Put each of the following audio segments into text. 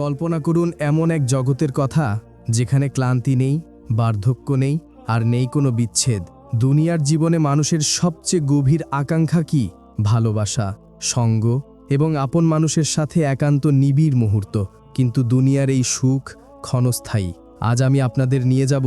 কল্পনা করুন এমন এক জগতের কথা, যেখানে ক্লান্তি নেই, বার্ধক্য নেই, আর নেই কোনো বিচ্ছেদ। দুনিয়ার জীবনে মানুষের সবচেয়ে গভীর আকাঙ্ক্ষা কি? ভালোবাসা, সঙ্গ এবং আপন মানুষের সাথে একান্ত নিবিড় মুহূর্ত। কিন্তু দুনিয়ার এই সুখ ক্ষণস্থায়ী। আজ আমি আপনাদের নিয়ে যাব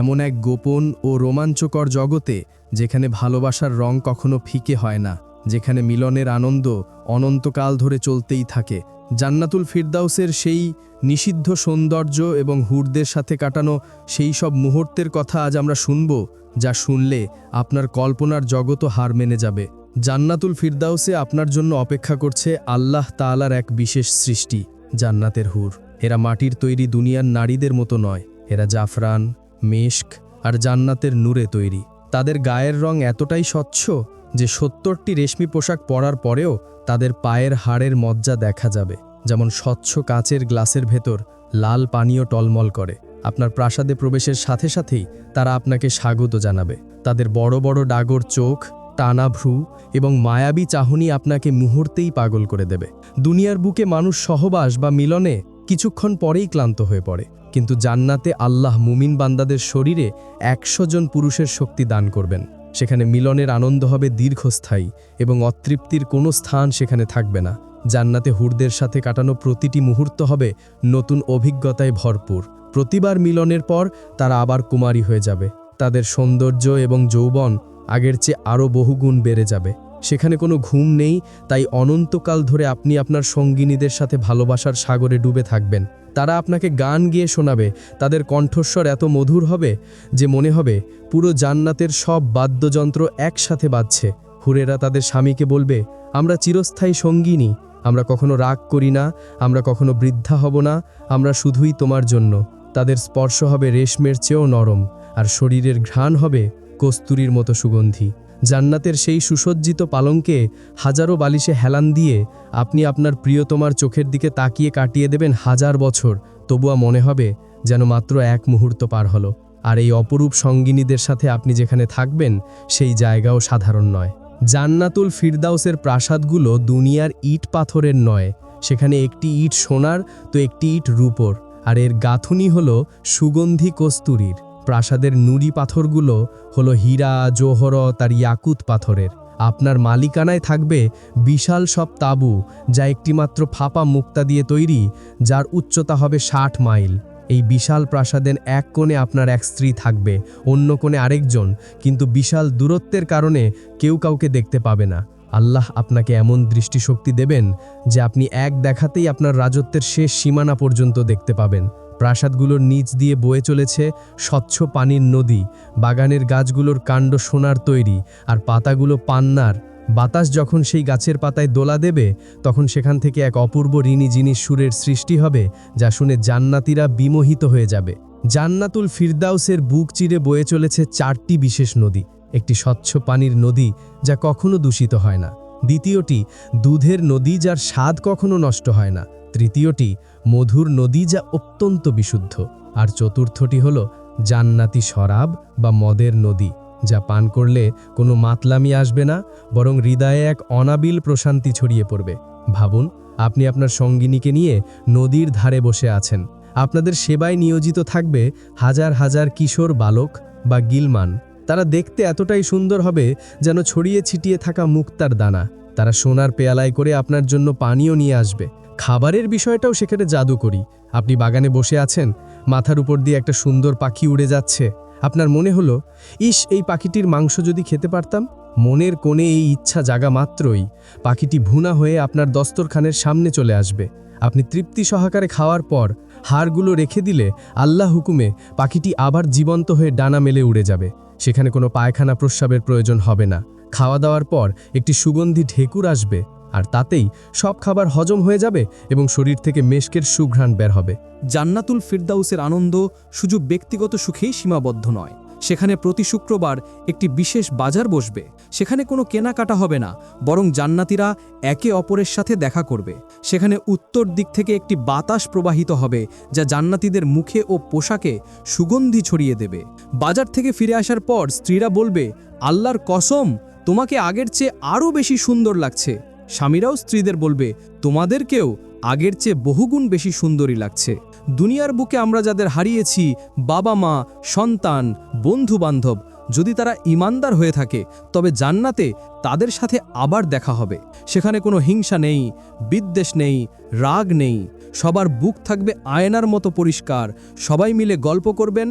এমন এক গোপন ও রোমাঞ্চকর জগতে, যেখানে ভালোবাসার রং কখনো ফিকে হয় না। যেখানে মিলনের আনন্দ অনন্তকাল ধরে চলতেই থাকে। জান্নাতুল ফিরদাউসের সেই নিষিদ্ধ সৌন্দর্য এবং হুরদের সাথে কাটানো সেই সব মুহূর্তের কথা আজ আমরা শুনব, যা শুনলে আপনার কল্পনার জগতও হার মেনে যাবে। জান্নাতুল ফিরদাউসে আপনার জন্য অপেক্ষা করছে আল্লাহ তালার এক বিশেষ সৃষ্টি, জান্নাতের হুর। এরা মাটির তৈরি দুনিয়ার নারীদের মতো নয়, এরা জাফরান, মেশক আর জান্নাতের নূরে তৈরি। তাদের গায়ের রং এতটাই স্বচ্ছ যে সত্তরটি রেশমি পোশাক পরার পরেও তাদের পায়ের হাড়ের মজ্জা দেখা যাবে, যেমন স্বচ্ছ কাচের গ্লাসের ভেতর লাল পানীয় টলমল করে। আপনার প্রাসাদে প্রবেশের সাথে সাথেই তারা আপনাকে স্বাগত জানাবে। তাদের বড় বড় ডাগর চোখ, টানা ভ্রু এবং মায়াবী চাহনি আপনাকে মুহূর্তেই পাগল করে দেবে। দুনিয়ার বুকে মানুষ সহবাস বা মিলনে কিছুক্ষণ পরেই ক্লান্ত হয়ে পড়ে। কিন্তু জান্নাতে আল্লাহ মুমিন বান্দাদের শরীরে একশো জন পুরুষের শক্তি দান করবেন। সেখানে মিলনের আনন্দ হবে দীর্ঘস্থায়ী এবং অতৃপ্তির কোনো স্থান সেখানে থাকবে না। জান্নাতে হুরদের সাথে কাটানো প্রতিটি মুহূর্ত হবে নতুন অভিজ্ঞতায় ভরপুর। প্রতিবার মিলনের পর তারা আবার কুমারী হয়ে যাবে। তাদের সৌন্দর্য এবং যৌবন আগের চেয়ে আরও বহুগুণ বেড়ে যাবে। সেখানে কোনো ঘুম নেই, তাই অনন্তকাল ধরে আপনি আপনার সঙ্গিনীদের সাথে ভালোবাসার সাগরে ডুবে থাকবেন। তারা আপনাকে গান গেয়ে শোনাবে, তাদের কণ্ঠস্বর এত মধুর হবে যে মনে হবে পুরো জান্নাতের সব বাদ্যযন্ত্র একসাথে বাজছে। হুরেরা তাদের স্বামীকে বলবে, আমরা চিরস্থায়ী সঙ্গিনী, আমরা কখনো রাগ করি না, আমরা কখনো বৃদ্ধা হব না, আমরা শুধুই তোমার জন্য। তাদের স্পর্শ হবে রেশমের চেয়েও নরম, আর শরীরের ঘ্রাণ হবে কস্তুরীর মতো সুগন্ধি। জান্নাতের সেই সুসজ্জিত পালঙ্কে হাজারো বালিশে হেলান দিয়ে আপনি আপনার প্রিয়তমার চোখের দিকে তাকিয়ে কাটিয়ে দেবেন হাজার বছর, তবুয়া মনে হবে যেন মাত্র এক মুহূর্ত পার হলো। আর এই অপরূপ সঙ্গিনীদের সাথে আপনি যেখানে থাকবেন, সেই জায়গাও সাধারণ নয়। জান্নাতুল ফিরদাউসের প্রাসাদগুলো দুনিয়ার ইট পাথরের নয়, সেখানে একটি ইট সোনার তো একটি ইট রূপর। আর এর গাঁথুনি হল সুগন্ধি কস্তুরীর। প্রাসাদের নুড়ি পাথরগুলো হলো হীরা জোহরত আর ইয়াকুত পাথরের। আপনার মালিকানায় থাকবে বিশাল সব তাঁবু, যা একটিমাত্র ফাঁপা মুক্তা দিয়ে তৈরি, যার উচ্চতা হবে ষাট মাইল। এই বিশাল প্রাসাদের এক কোণে আপনার এক স্ত্রী থাকবে, অন্য কোণে আরেকজন, কিন্তু বিশাল দূরত্বের কারণে কেউ কাউকে দেখতে পাবে না। আল্লাহ আপনাকে এমন দৃষ্টিশক্তি দেবেন যে আপনি এক দেখাতেই আপনার রাজত্বের শেষ সীমানা পর্যন্ত দেখতে পাবেন। প্রাসাদগুলোর নিচ দিয়ে বয়ে চলেছে স্বচ্ছ পানির নদী, বাগানের গাছগুলোর কাণ্ড সোনার তৈরি আর পাতাগুলো পান্নার। বাতাস যখন সেই গাছের পাতায় দোলা দেবে, তখন সেখান থেকে এক অপূর্ব ঋণী জিনিস সুরের সৃষ্টি হবে, যা শুনে জান্নাতিরা বিমোহিত হয়ে যাবে। জান্নাতুল ফিরদাউসের বুক চিরে বয়ে চলেছে চারটি বিশেষ নদী। একটি স্বচ্ছ পানির নদী, যা কখনো দূষিত হয় না। দ্বিতীয়টি, দুধের নদী যার স্বাদ কখনো নষ্ট হয় না। তৃতীয়টি মধুর নদী যা অত্যন্ত বিশুদ্ধ। আর চতুর্থটি হল জান্নাতি শরাব বা মদের নদী, যা পান করলে কোনো মাতলামি আসবে না, বরং হৃদয়ে এক অনাবিল প্রশান্তি ছড়িয়ে পড়বে। ভাবুন, আপনি আপনার সঙ্গিনীকে নিয়ে নদীর ধারে বসে আছেন। আপনাদের সেবায় নিয়োজিত থাকবে হাজার হাজার কিশোর বালক বা গিলমান। তারা দেখতে এতটাই সুন্দর হবে যেন ছড়িয়ে ছিটিয়ে থাকা মুক্তার দানা। তারা সোনার পেয়ালায় করে আপনার জন্য পানীয় নিয়ে আসবে। খাবারের বিষয়টাও সেখানে জাদুকরি। আপনি বাগানে বসে আছেন, মাথার উপর দিয়ে একটা সুন্দর পাখি উড়ে যাচ্ছে। আপনার মনে হলো, ইস, এই পাখিটির মাংস যদি খেতে পারতাম? মনের কোণে এই ইচ্ছা জাগা মাত্রই। পাখিটি ভুনা হয়ে আপনার দস্তরখানের সামনে চলে আসবে। আপনি তৃপ্তি সহকারে খাওয়ার পর হাড়গুলো রেখে দিলে আল্লাহ হুকুমে পাখিটি আবার জীবন্ত হয়ে ডানা মেলে উড়ে যাবে। সেখানে কোনো পায়খানা প্রস্রাবের প্রয়োজন হবে না। খাওয়া দাওয়ার পর একটি সুগন্ধি ঢেকুর আসবে। আর তাতেই সব খাবার হজম হয়ে যাবে এবং শরীর থেকে মেশকের সুঘ্রাণ বের হবে। জান্নাতুল ফিরদাউসের আনন্দ শুধু ব্যক্তিগত সুখেই সীমাবদ্ধ নয়। সেখানে প্রতি শুক্রবার একটি বিশেষ বাজার বসবে। সেখানে কোনো কেনাকাটা হবে না, বরং জান্নাতিরা একে অপরের সাথে দেখা করবে। সেখানে উত্তর দিক থেকে একটি বাতাস প্রবাহিত হবে, যা জান্নাতিদের মুখে ও পোশাকে সুগন্ধি ছড়িয়ে দেবে। বাজার থেকে ফিরে আসার পর স্ত্রীরা বলবে, আল্লাহর কসম, তোমাকে আগের চেয়ে আরও বেশি সুন্দর লাগছে। স্বামীরাও স্ত্রীদের বলবে তোমাদেরকেও আগের চেয়ে বহুগুণ বেশি সুন্দরী লাগছে। দুনিয়ার বুকে আমরা যাদের হারিয়েছি, বাবা মা, সন্তান বন্ধু বান্ধব যদি তারা ইমানদার হয়ে থাকে, তবে জান্নাতে তাদের সাথে আবার দেখা হবে। সেখানে কোনো হিংসা নেই, বিদ্বেষ নেই, রাগ নেই। সবার বুক থাকবে আয়নার মতো পরিষ্কার। সবাই মিলে গল্প করবেন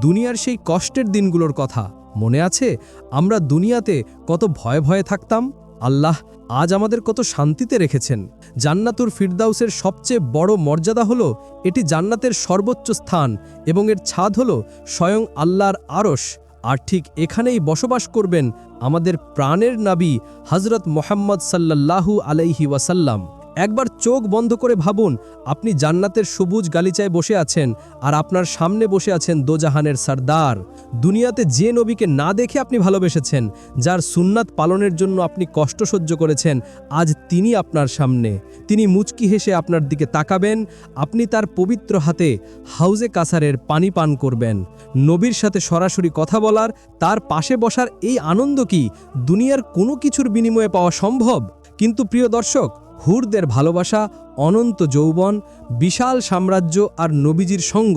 দুনিয়ার সেই কষ্টের দিনগুলোর কথা। মনে আছে? আমরা দুনিয়াতে কত ভয়ে ভয়ে থাকতাম? আল্লাহ আজ আমাদের কত শান্তিতে রেখেছেন। জান্নাতুর ফিরদাউসের সবচেয়ে বড় মর্যাদা হল, এটি জান্নাতের সর্বোচ্চ স্থান এবং এর ছাদ হল স্বয়ং আল্লাহর আরস আর ঠিক এখানেই বসবাস করবেন আমাদের প্রাণের নাবি হজরত মোহাম্মদ সাল্লাল্লাহু আলাইহি ওয়াসাল্লাম। একবার চোখ বন্ধ করে ভাবুন, আপনি জান্নাতের সবুজ গালিচায় বসে আছেন আর আপনার সামনে বসে আছেন দোজাহানের সর্দার। দুনিয়াতে যে নবীকে না দেখে আপনি ভালোবেসেছেন, যার সুন্নাত পালনের জন্য আপনি কষ্ট সহ্য করেছেন, আজ তিনি আপনার সামনে। তিনি মুচকি হেসে আপনার দিকে তাকাবেন, আপনি তার পবিত্র হাতে হাউজে কাসারের পানি পান করবেন। নবীর সাথে সরাসরি কথা বলার, তার পাশে বসার এই আনন্দ কি? দুনিয়ার কোনো কিছুর বিনিময়ে পাওয়া সম্ভব? কিন্তু প্রিয় দর্শক হুরদের ভালোবাসা, অনন্ত যৌবন, বিশাল সাম্রাজ্য আর নবীজির সঙ্গ,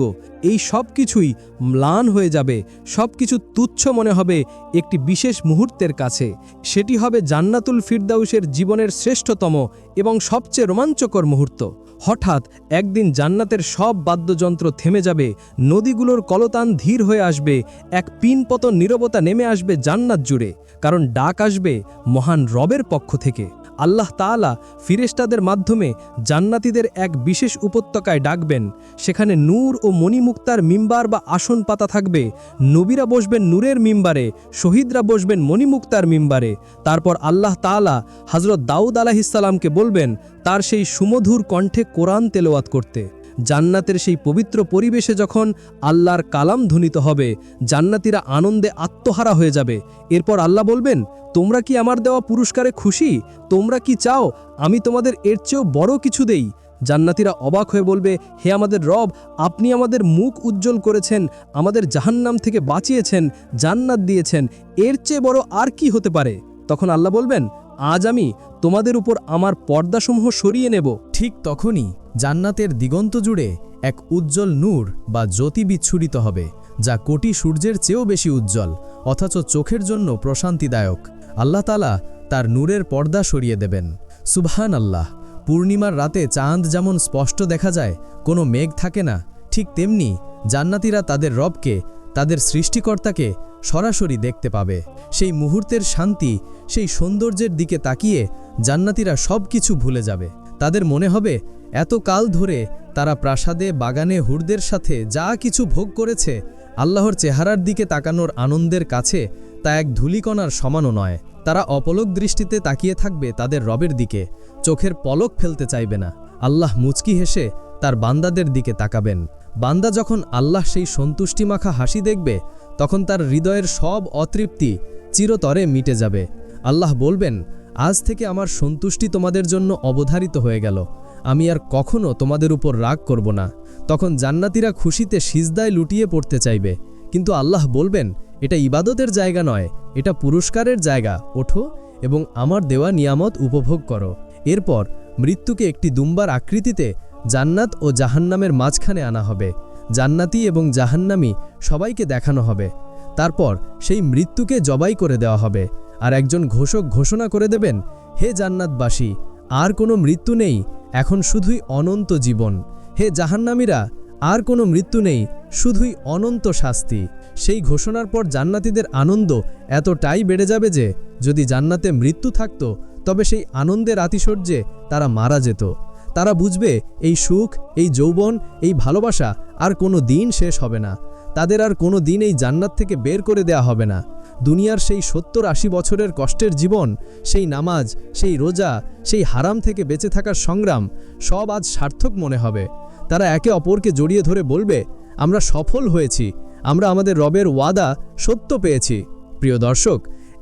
এই সব কিছুই ম্লান হয়ে যাবে সব কিছু তুচ্ছ মনে হবে একটি বিশেষ মুহূর্তের কাছে। সেটি হবে জান্নাতুল ফিরদাউসের জীবনের শ্রেষ্ঠতম এবং সবচেয়ে রোমাঞ্চকর মুহূর্ত। হঠাৎ একদিন জান্নাতের সব বাদ্যযন্ত্র থেমে যাবে, নদীগুলোর কলতান ধীর হয়ে আসবে, এক পিনপতন নীরবতা নেমে আসবে জান্নাত জুড়ে, কারণ ডাক আসবে মহান রবের পক্ষ থেকে। আল্লাহ তালা ফিরেশতাদের মাধ্যমে জান্নাতিদের এক বিশেষ উপত্যকায় ডাকবেন। সেখানে নূর ও মণিমুক্তার মিম্বার বা আসন পাতা থাকবে। নবীরা বসবেন নূরের মিম্বারে, শহীদরা বসবেন মণিমুক্তার মিম্বারে। তারপর আল্লাহ তালা হজরত দাউদ আলাহিসাল্লামকে বলবেন, তার সেই সুমধুর কণ্ঠে কোরআন তেলোয়াত করতে। জান্নাতের সেই পবিত্র পরিবেশে যখন আল্লাহর কালাম ধ্বনিত হবে, জান্নাতীরা আনন্দে আত্মহারা হয়ে যাবে। এরপর আল্লাহ বলবেন, তোমরা কি আমার দেওয়া পুরস্কারে খুশি? তোমরা কি চাও আমি তোমাদের এর চেয়েও বড় কিছু দেই? জান্নাতীরা অবাক হয়ে বলবে, হে আমাদের রব, আপনি আমাদের মুখ উজ্জ্বল করেছেন, আমাদের জাহান্নাম থেকে বাঁচিয়েছেন, জান্নাত দিয়েছেন, এর চেয়ে বড় আর কি হতে পারে? তখন আল্লাহ বলবেন আজ আমি তোমাদের উপর আমার পর্দাসমূহ সরিয়ে নেব। ঠিক তখনই জান্নাতের দিগন্ত জুড়ে এক উজ্জ্বল নূর বা জ্যোতি বিচ্ছুরিত হবে, যা কোটি সূর্যের চেয়েও বেশি উজ্জ্বল, অথচ চোখের জন্য প্রশান্তিদায়ক। আল্লাহ তালা তার নূরের পর্দা সরিয়ে দেবেন। সুবহান আল্লাহ পূর্ণিমার রাতে চাঁদ যেমন স্পষ্ট দেখা যায়, কোনো মেঘ থাকে না, ঠিক তেমনি জান্নাতীরা তাদের রবকে তাদের সৃষ্টিকর্তাকে সরাসরি দেখতে পাবে। সেই মুহূর্তের শান্তি, সেই সৌন্দর্যের দিকে তাকিয়ে জান্নাতীরা সব কিছু ভুলে যাবে। তাদের মনে হবে, এত কাল ধরে তারা প্রাসাদে, বাগানে হুরদের সাথে যা কিছু ভোগ করেছে, আল্লাহর চেহারার দিকে তাকানোর আনন্দের কাছে তা এক ধূলিকণার সমানও নয়। তারা অপলক দৃষ্টিতে তাকিয়ে থাকবে তাদের রবের দিকে। চোখের পলক ফেলতে চাইবে না। আল্লাহ মুচকি হেসে তার বান্দাদের দিকে তাকাবেন। বান্দা যখন আল্লাহ সেই সন্তুষ্টিমাখা হাসি দেখবে, তখন তার হৃদয়ের সব অতৃপ্তি চিরতরে মিটে যাবে। আল্লাহ বলবেন, আজ থেকে আমার সন্তুষ্টি তোমাদের জন্য অবধারিত হয়ে গেল। আমি আর কখনো তোমাদের উপর রাগ করব না। তখন জান্নাতীরা খুশিতে সিজদায় লুটিয়ে পড়তে চাইবে। কিন্তু আল্লাহ বলবেন, এটা ইবাদতের জায়গা নয়, এটা পুরস্কারের জায়গা। ওঠো এবং আমার দেওয়া নিয়ামত উপভোগ করো। এরপর মৃত্যুকে একটি দুম্বার আকৃতিতে জান্নাত ও জাহান্নামের মাঝখানে আনা হবে। জান্নাতি এবং জাহান্নামি সবাইকে দেখানো হবে। তারপর সেই মৃত্যুকে জবাই করে দেওয়া হবে। আর একজন ঘোষক ঘোষণা করে দেবেন, হে জান্নাতবাসী, আর কোনো মৃত্যু নেই, এখন শুধুই অনন্ত জীবন। হে জাহান্নামীরা, আর কোনো মৃত্যু নেই, শুধুই অনন্ত শাস্তি। সেই ঘোষণার পর জান্নাতীদের আনন্দ এতটাই বেড়ে যাবে যে, যদি জান্নাতে মৃত্যু থাকত, তবে সেই আনন্দের আতিশয্যে তারা মারা যেত। তারা বুঝবে এই সুখ, এই যৌবন, এই ভালোবাসা আর কোনো দিন শেষ হবে না। তাদের আর কোনো দিন এই জান্নাত থেকে বের করে দেয়া হবে না। দুনিয়ার সেই সত্তর আশি বছরের কষ্টের জীবন, সেই নামাজ, সেই রোজা, সেই হারাম থেকে বেঁচে থাকার সংগ্রাম সব আজ সার্থক মনে হবে। তারা একে অপরকে জড়িয়ে ধরে বলবে, আমরা সফল হয়েছি। আমরা আমাদের রবের ওয়াদা সত্য পেয়েছি। প্রিয় দর্শক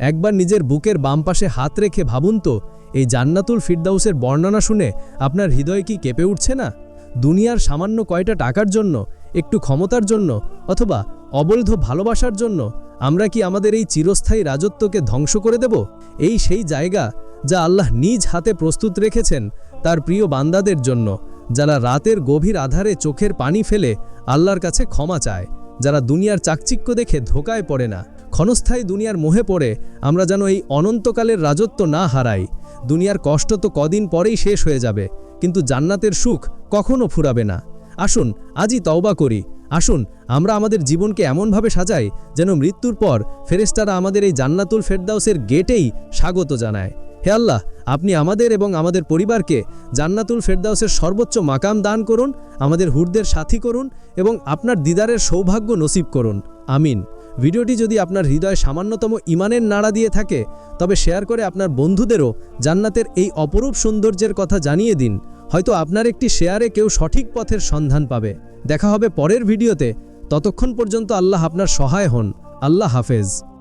একবার নিজের বুকের বাম পাশে হাত রেখে ভাবুন তো, এই জান্নাতুল ফিরদাউসের বর্ণনা শুনে আপনার হৃদয় কি কেঁপে উঠছে না? দুনিয়ার সামান্য কয়টা টাকার জন্য, একটু ক্ষমতার জন্য, অথবা অবৈধ ভালোবাসার জন্য, আমরা কি আমাদের এই চিরস্থায়ী রাজত্বকে ধ্বংস করে দেব? এই সেই জায়গা যা আল্লাহ নিজ হাতে প্রস্তুত রেখেছেন তার প্রিয় বান্দাদের জন্য, যারা রাতের গভীর আধারে চোখের পানি ফেলে আল্লাহর কাছে ক্ষমা চায়, যারা দুনিয়ার চাকচিক্য দেখে ধোকায় পড়ে না। ক্ষণস্থায়ী দুনিয়ার মোহে পড়ে, আমরা যেন এই অনন্তকালের রাজত্ব না হারাই। দুনিয়ার কষ্ট তো কদিন পরেই শেষ হয়ে যাবে, কিন্তু জান্নাতের সুখ কখনো ফুরাবে না। আসুন, আজই তওবা করি। আসুন, আমরা আমাদের জীবনকে এমনভাবে সাজাই যেন মৃত্যুর পর ফেরেস্তারা আমাদের এই জান্নাতুল ফেরদাউসের গেটেই স্বাগত জানায়। হে আল্লাহ, আপনি আমাদের এবং আমাদের পরিবারকে জান্নাতুল ফেরদাউসের সর্বোচ্চ মাকাম দান করুন, আমাদের হুরদের সাথী করুন এবং আপনার দিদারের সৌভাগ্য নসিব করুন। আমিন। ভিডিওটি যদি আপনার হৃদয়ে সামান্যতম ইমানের নাড়া দিয়ে থাকে, তবে শেয়ার করে আপনার বন্ধুদেরও জান্নাতের এই অপরূপ সৌন্দর্যের কথা জানিয়ে দিন। হয়তো আপনার একটি শেয়ারে কেউ সঠিক পথের সন্ধান পাবে। দেখা হবে পরের ভিডিওতে। ততক্ষণ পর্যন্ত আল্লাহ আপনার সহায় হন। আল্লাহ হাফেজ।